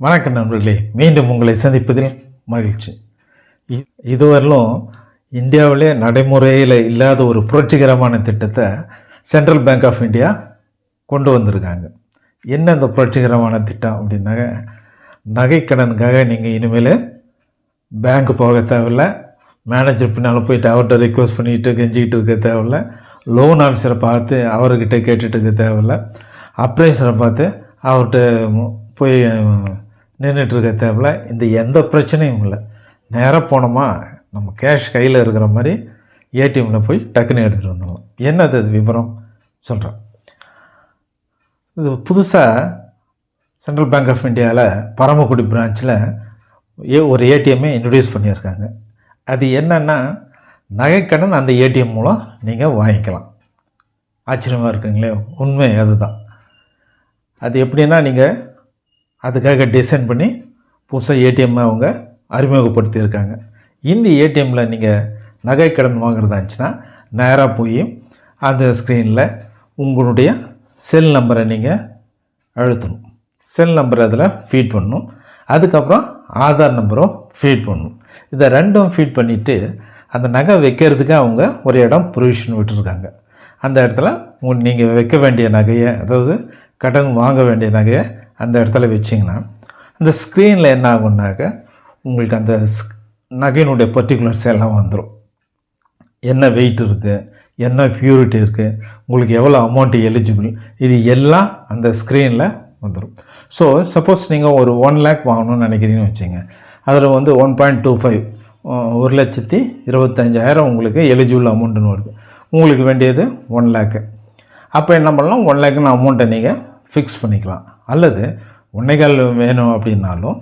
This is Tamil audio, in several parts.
வணக்கம் நண்பர்களே. மீண்டும் உங்களை சந்திப்பதில் மகிழ்ச்சி. இ- இதுவரையிலும் இந்தியாவிலே நடைமுறையில் இல்லாத ஒரு புரட்சிகரமான திட்டத்தை சென்ட்ரல் பேங்க் ஆஃப் இந்தியா கொண்டு வந்திருக்காங்க. என்ன இந்த புரட்சிகரமான திட்டம் அப்படின்னாக்க நகைக்கடனுக்காக நீங்கள் இனிமேல் பேங்க் போக தேவையில்ல. மேனேஜர் பின்னால் போயிட்டு அவர்கிட்ட ரிக்வஸ்ட் பண்ணிக்கிட்டு கெஞ்சிக்கிட்டு இருக்க தேவையில்ல. லோன் ஆஃபீஸரை பார்த்து அவர்கிட்ட கேட்டுட்டு இருக்க தேவையில்ல. அப்ரைசரை பார்த்து அவர்கிட்ட போய் நின்றுட்டு இருக்க தேவையில்ல இந்த எந்த பிரச்சனையும் இல்லை. நேராக போனோமா நம்ம கேஷ் கையில் இருக்கிற மாதிரி ஏடிஎம்மில் போய் டக்குன்னு எடுத்துகிட்டு வந்துடலாம். என்னது அது விவரம் சொல்கிறேன் இது புதுசாக சென்ட்ரல் பேங்க் ஆஃப் இந்தியாவில் பரமக்குடி பிரான்ச்சில் ஏ ஒரு ஏடிஎம்மை இன்ட்ரடியூஸ் பண்ணியிருக்காங்க. அது என்னென்னா நகைக்கடன் அந்த ஏடிஎம் மூலம் நீங்கள் வாங்கிக்கலாம். ஆச்சரியமாக இருக்குங்களே உண்மை அதுதான். அது எப்படின்னா நீங்கள் அதுக்காக டிசைன் பண்ணி புதுசாக ஏடிஎம்மை அவங்க அறிமுகப்படுத்தியிருக்காங்க. இந்த ஏடிஎம்மில் நீங்கள் நகை கடன் வாங்குறதா இருந்துச்சுன்னா நேராக போய் அந்த ஸ்க்ரீனில் உங்களுடைய செல் நம்பரை நீங்கள் அழுத்தணும். செல் நம்பரை அதில் ஃபீட் பண்ணணும். அதுக்கப்புறம் ஆதார் நம்பரும் ஃபீட் பண்ணணும். இதை ரெண்டும் ஃபீட் பண்ணிவிட்டு அந்த நகை வைக்கிறதுக்கு அவங்க ஒரு இடம் ப்ரொவிஷன் விட்டுருக்காங்க. அந்த இடத்துல உங்க நீங்கள் வைக்க வேண்டிய நகையை அதாவது கடன் வாங்க வேண்டிய நகையை அந்த இடத்துல வச்சிங்கன்னா அந்த ஸ்க்ரீனில் என்ன ஆகும்னாக்க உங்களுக்கு அந்த ஸ்- நகையினுடைய பர்டிகுலர்ஸ் எல்லாம் வந்துடும் என்ன வெயிட் இருக்குது என்ன பியூரிட்டி இருக்குது உங்களுக்கு எவ்வளோ அமௌண்ட்டு எலிஜிபிள் இது எல்லாம் அந்த ஸ்க்ரீனில் வந்துடும் ஸோ சப்போஸ் நீங்கள் ஒரு ஒன் லேக் வாங்கணும்னு நினைக்கிறீங்கன்னு வச்சுங்க அதில் வந்து ஒன் பாயிண்ட் டூ ஃபைவ் ஒரு லட்சத்தி இருபத்தஞ்சாயிரம் உங்களுக்கு எலிஜிபிள் அமௌண்ட்டுன்னு வருது. உங்களுக்கு வேண்டியது ஒன் லேக்கு அப்போ என்ன பண்ணலாம்? ஒன் லேக்குன்னு அமௌண்ட்டை நீங்கள் ஃபிக்ஸ் பண்ணிக்கலாம். அல்லது ஒன்றைகால் வேணும் அப்படின்னாலும்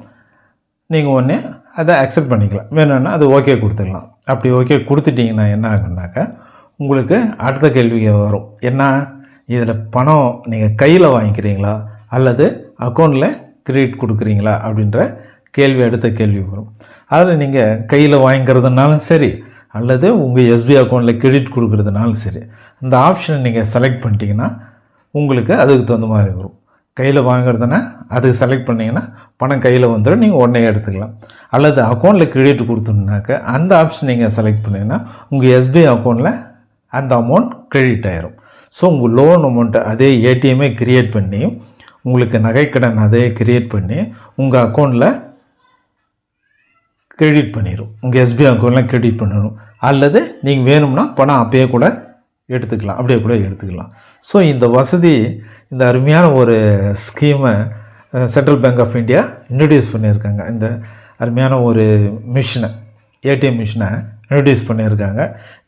நீங்கள் ஒன்று அதை அக்செப்ட் பண்ணிக்கலாம். வேணும்னா அது ஓகே கொடுத்துக்கலாம் அப்படி ஓகே கொடுத்துட்டிங்கன்னா என்ன ஆகுனாக்கா உங்களுக்கு அடுத்த கேள்வி வரும். என்ன? இதில் பணம் நீங்கள் கையில் வாங்கிக்கிறீங்களா? அல்லது அக்கௌண்ட்டில் கிரெடிட் கொடுக்குறீங்களா? அப்படின்ற கேள்வி அடுத்த கேள்வி வரும். அதில் நீங்கள் கையில் வாங்கிக்கிறதுனாலும் சரி அல்லது உங்கள் எஸ்பி அக்கௌண்ட்டில் கிரெடிட் கொடுக்குறதுனாலும் சரி அந்த ஆப்ஷனை நீங்கள் செலக்ட் பண்ணிட்டீங்கன்னா உங்களுக்கு அதுக்கு தகுந்த மாதிரி வரும். கையில் வாங்குறதுனா அது செலக்ட் பண்ணிங்கன்னா பணம் கையில் வந்துடும் நீங்கள் உடனே எடுத்துக்கலாம். அல்லது அக்கௌண்ட்டில் கிரெடிட் கொடுத்தோம்னாக்க அந்த ஆப்ஷன் நீங்கள் செலக்ட் பண்ணிங்கன்னா உங்கள் எஸ்பிஐ அக்கௌண்ட்டில் அந்த அமௌண்ட் கிரெடிட் ஆயிரும். ஸோ உங்கள் லோன் அமௌண்ட்டை அதே ஏடிஎம்மே கிரியேட் பண்ணி உங்களுக்கு நகைக்கடன் அதே கிரியேட் பண்ணி உங்கள் அக்கௌண்ட்டில் கிரெடிட் பண்ணிடும் உங்கள் எஸ்பிஐ அக்கௌண்ட்டில் கிரெடிட் பண்ணணும் அல்லது நீங்கள் வேணும்னா பணம் அப்பயே கூட எடுத்துக்கலாம். அப்படியே கூட எடுத்துக்கலாம். ஸோ இந்த வசதி இந்த அருமையான ஒரு ஸ்கீமை Central Bank of India introduce பண்ணியிருக்காங்க. இந்த அருமையான ஒரு மிஷினை ஏடிஎம் மிஷினை இன்ட்ரடியூஸ் பண்ணியிருக்காங்க.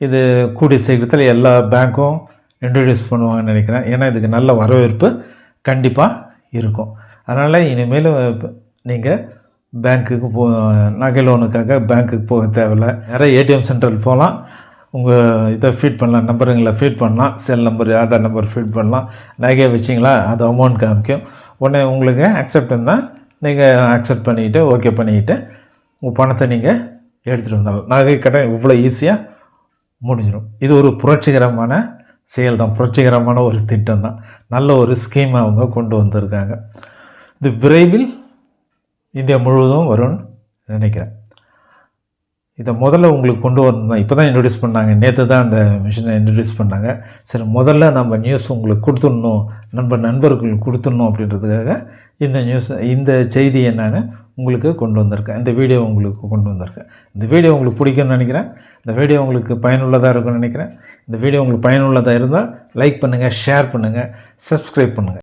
இது கூடிய சீக்கிரத்தில் எல்லா பேங்க்கும் இன்ட்ரடியூஸ் பண்ணுவாங்கன்னு நினைக்கிறேன். ஏன்னா இதுக்கு நல்ல வரவேற்பு கண்டிப்பாக இருக்கும். அதனால் இனிமேல் நீங்கள் பேங்க்குக்கு போ நகை லோனுக்காக பேங்க்குக்கு போக தேவையில்லை. நிறைய ஏடிஎம் சென்டர் போகலாம். உங்கள் இதை ஃபீட் பண்ணலாம் நம்பருங்களை ஃபீட் பண்ணலாம் cell number Aadhaar number feed பண்ணலாம். நகையை வச்சிங்களா அது அமௌண்ட் காமிக்கும். உடனே உங்களுக்கு அக்செப்ட் இருந்தால் நீங்கள் அக்செப்ட் பண்ணிக்கிட்டு ஓகே பண்ணிக்கிட்டு உங்கள் பணத்தை நீங்கள் எடுத்துகிட்டு வந்தாலும். நகை கடன் இவ்வளோ ஈஸியாக முடிஞ்சிடும். இது ஒரு புரட்சிகரமான செயல் தான். புரட்சிகரமான ஒரு திட்டம் தான். நல்ல ஒரு ஸ்கீமை அவங்க கொண்டு வந்திருக்காங்க. இது விரைவில் இந்தியா முழுவதும் வரும்னு நினைக்கிறேன். இதை முதல்ல உங்களுக்கு கொண்டு வரணும் இப்போ தான் இன்ட்ரடியூஸ் பண்ணாங்க. நேற்று தான் அந்த மிஷினை இன்ட்ரடியூஸ் பண்ணாங்க. சரி முதல்ல நம்ம நியூஸ் உங்களுக்கு கொடுத்துடணும் நம்ம நண்பர்களுக்கு கொடுத்துடணும் அப்படின்றதுக்காக இந்த நியூஸ் இந்த செய்தி என்னென்னு உங்களுக்கு கொண்டு வந்திருக்கேன். இந்த வீடியோ உங்களுக்கு கொண்டு வந்திருக்கேன். இந்த வீடியோ உங்களுக்கு பிடிக்கும்னு நினைக்கிறேன். இந்த வீடியோ உங்களுக்கு பயனுள்ளதாக இருக்கும்னு நினைக்கிறேன். இந்த வீடியோ உங்களுக்கு பயனுள்ளதாக இருந்தால் லைக் பண்ணுங்கள் ஷேர் பண்ணுங்கள் சப்ஸ்கிரைப் பண்ணுங்கள்